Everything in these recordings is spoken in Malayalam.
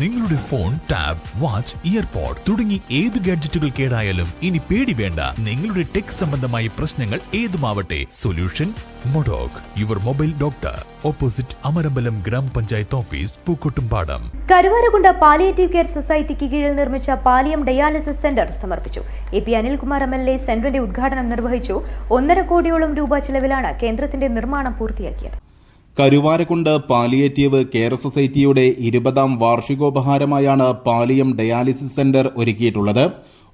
നിങ്ങളുടെ ഫോൺ ടാബ് വാച്ച് ഇയർപോഡ് തുടങ്ങി ഏത് ഗാഡ്ജറ്റുകൾ കേടായാലും ഇനി പേടി വേണ്ട. നിങ്ങളുടെ ടെക് സംബന്ധമായ പ്രശ്നങ്ങൾ ഏതുമാവട്ടെ. Solution Modoc. Your mobile doctor. Opposite Amarambalam ഗ്രാമപഞ്ചായത്ത് office Pookkottumpadam. Karuvarakund palliative care സൊസൈറ്റിക്ക് കീഴിൽ നിർമ്മിച്ച പാലിയം ഡയാലിസിസ് സെന്റർ സമർപ്പിച്ചു. A P Anilkumar M L A സെന്ററിന്റെ ഉദ്ഘാടനം നിർവഹിച്ചു. ഒന്നര കോടിയോളം രൂപ ചെലവിലാണ് കേന്ദ്രത്തിന്റെ നിർമ്മാണം പൂർത്തിയാക്കിയത്. കരുവാരക്കുണ്ട് പാലിയേറ്റീവ് കെയർ സൊസൈറ്റിയുടെ ഇരുപതാം വാർഷികോപഹാരമായാണ് പാലിയം ഡയാലിസിസ് സെന്റർ ഒരുക്കിയിട്ടുള്ളത്.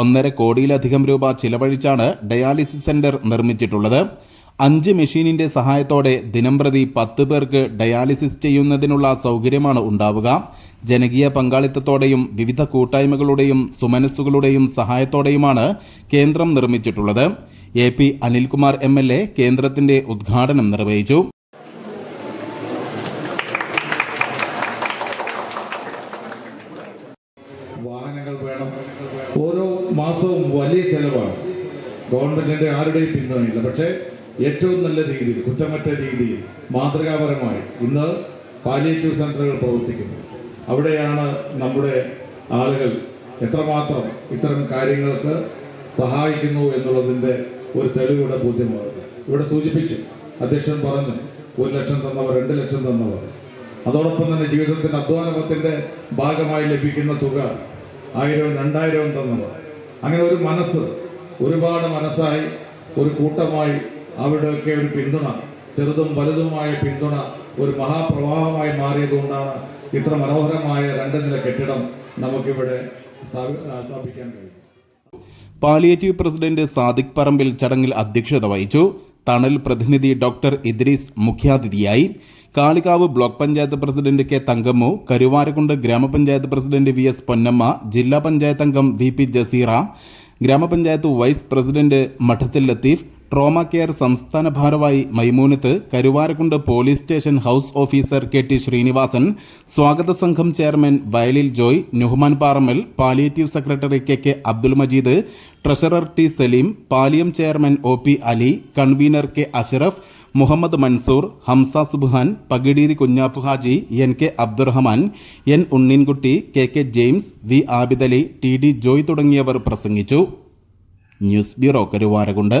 ഒന്നര കോടിയിലധികം രൂപ ചിലവഴിച്ചാണ് ഡയാലിസിസ് സെന്റർ നിർമ്മിച്ചിട്ടുള്ളത്. അഞ്ച് മെഷീനിന്റെ സഹായത്തോടെ ദിനംപ്രതി പത്ത് പേർക്ക് ഡയാലിസിസ് ചെയ്യുന്നതിനുള്ള സൗകര്യമാണ് ഉണ്ടാവുക. ജനകീയ പങ്കാളിത്തത്തോടെയും വിവിധ കൂട്ടായ്മകളുടെയും സുമനസ്സുകളുടെയും സഹായത്തോടെയുമാണ് കേന്ദ്രം നിർമ്മിച്ചിട്ടുള്ളത്. A P Anilkumar M L A കേന്ദ്രത്തിന്റെ ഉദ്ഘാടനം നിർവഹിച്ചു. മാസവും വലിയ ചെലവാണ്. ഗവൺമെന്റിന്റെ ആരുടെയും പിന്തുണയില്ല. പക്ഷേ ഏറ്റവും നല്ല രീതിയിൽ കുറ്റമറ്റ രീതിയിൽ മാതൃകാപരമായി ഇന്ന് പാലിയേറ്റീവ് സെന്ററുകൾ പ്രവർത്തിക്കുന്നു. അവിടെയാണ് നമ്മുടെ ആളുകൾ എത്രമാത്രം ഇത്തരം കാര്യങ്ങൾക്ക് സഹായിക്കുന്നു എന്നുള്ളതിന്റെ ഒരു തെളിവിടെ ബോധ്യമാകുന്നത് ഇവിടെ സൂചിപ്പിച്ചു. അധ്യക്ഷൻ പറഞ്ഞു ഒരു ലക്ഷം തന്നവർ രണ്ട് ലക്ഷം തന്നവർ. അതോടൊപ്പം തന്നെ ജീവിതത്തിന്റെ അധ്വാനത്തിന്റെ ഭാഗമായി ലഭിക്കുന്ന തുക ആയിരവും രണ്ടായിരവും തന്നവർ. അങ്ങനെ ഒരു മനസ്സ് ഒരുപാട് മനസ്സായി ഒരു കൂട്ടമായി അവിടെയൊക്കെ ഒരു പിന്തുണ ചെറുതും വലുതുമായ പിന്തുണ ഒരു മഹാപ്രവാഹമായി മാറിയതുകൊണ്ടാണ് ഇത്ര മനോഹരമായ രണ്ട് നില കെട്ടിടം നമുക്കിവിടെ സ്ഥാപി- സ്ഥാപിക്കാൻ കഴിയും പാലിയേറ്റീവ് പ്രസിഡന്റ് സാദിഖ് പറമ്പിൽ ചടങ്ങിൽ അധ്യക്ഷത വഹിച്ചു. തണൽ പ്രതിനിധി ഡോക്ടർ ഇദ്രീസ് മുഖ്യാതിഥിയായി. Kalikavu block panchayat president K Thankammu Karuvarakund ഗ്രാമപഞ്ചായത്ത് പ്രസിഡന്റ് വി എസ് പൊന്നമ്മ ജില്ലാ പഞ്ചായത്ത് അംഗം വി പി ജസീറ ഗ്രാമപഞ്ചായത്ത് vice president Madathil Latheef trauma care സംസ്ഥാന ഭാരവാഹി Maimoonath Karuvarakund police station house officer K T Sreenivasan സ്വാഗത സംഘം chairman Vayalil Joy Nuhman Parammal palliative secretary K K Abdul Majeed treasurer T Saleem Paliyam chairman O P Ali convener K Ashraf Muhammad Mansoor Hamza Subhan Pakideeri Kunjappu Haji N K Abdurahman N Unneenkutty K K James V Abidali T D Joy തുടങ്ങിയവർ പ്രസംഗിച്ചു. News bureau Karuvarakund.